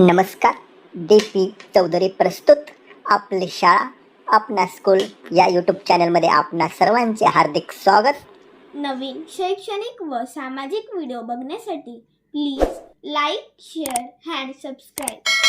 नमस्कार देपी चौधरी प्रस्तुत आपली शाळा आपणा स्कूल या यूट्यूब चॅनलमध्ये आपणा सर्वांचे हार्दिक स्वागत. नवीन शैक्षणिक व सामाजिक व्हिडिओ बघण्यासाठी please like share and subscribe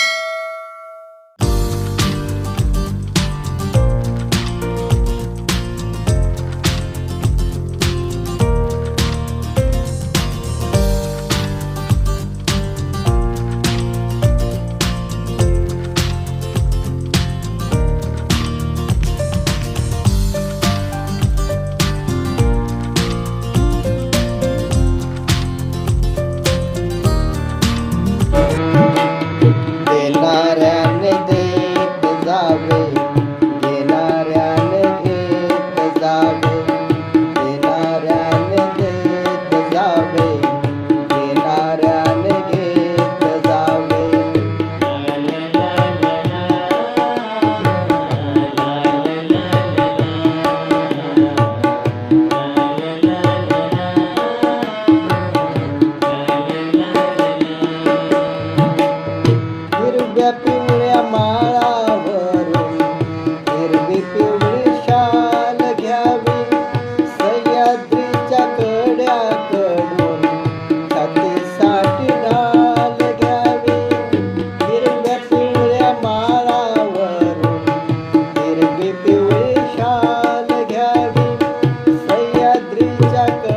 like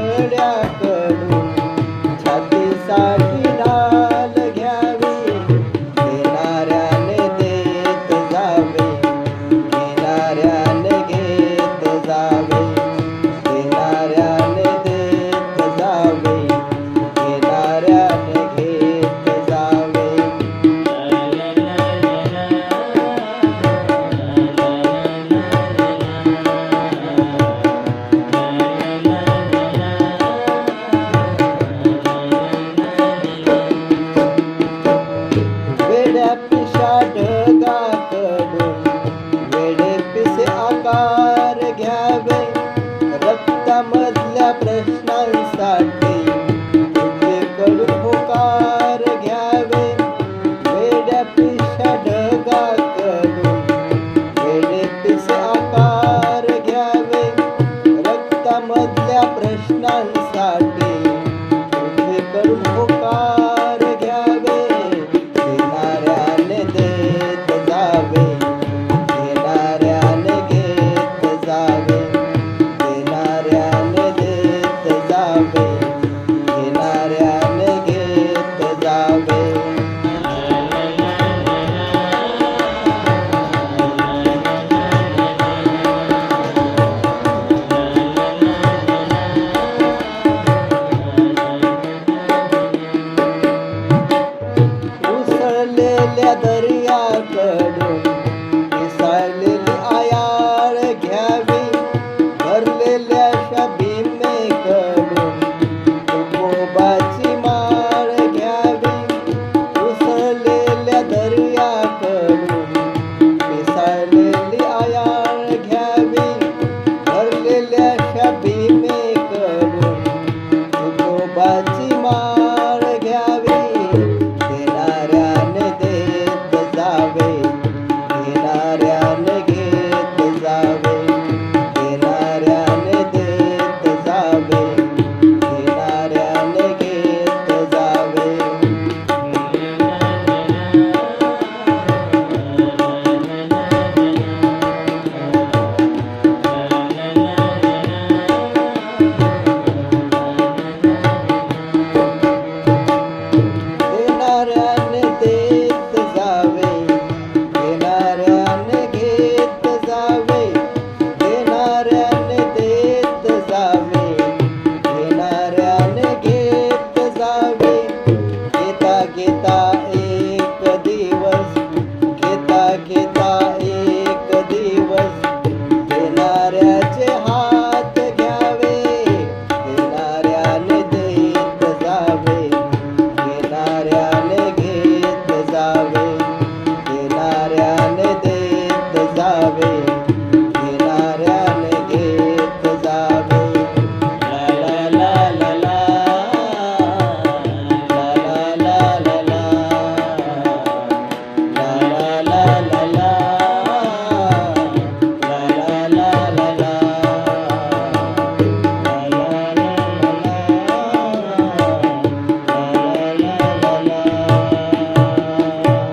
मधल्या प्रश्नांसाठी. तुझे का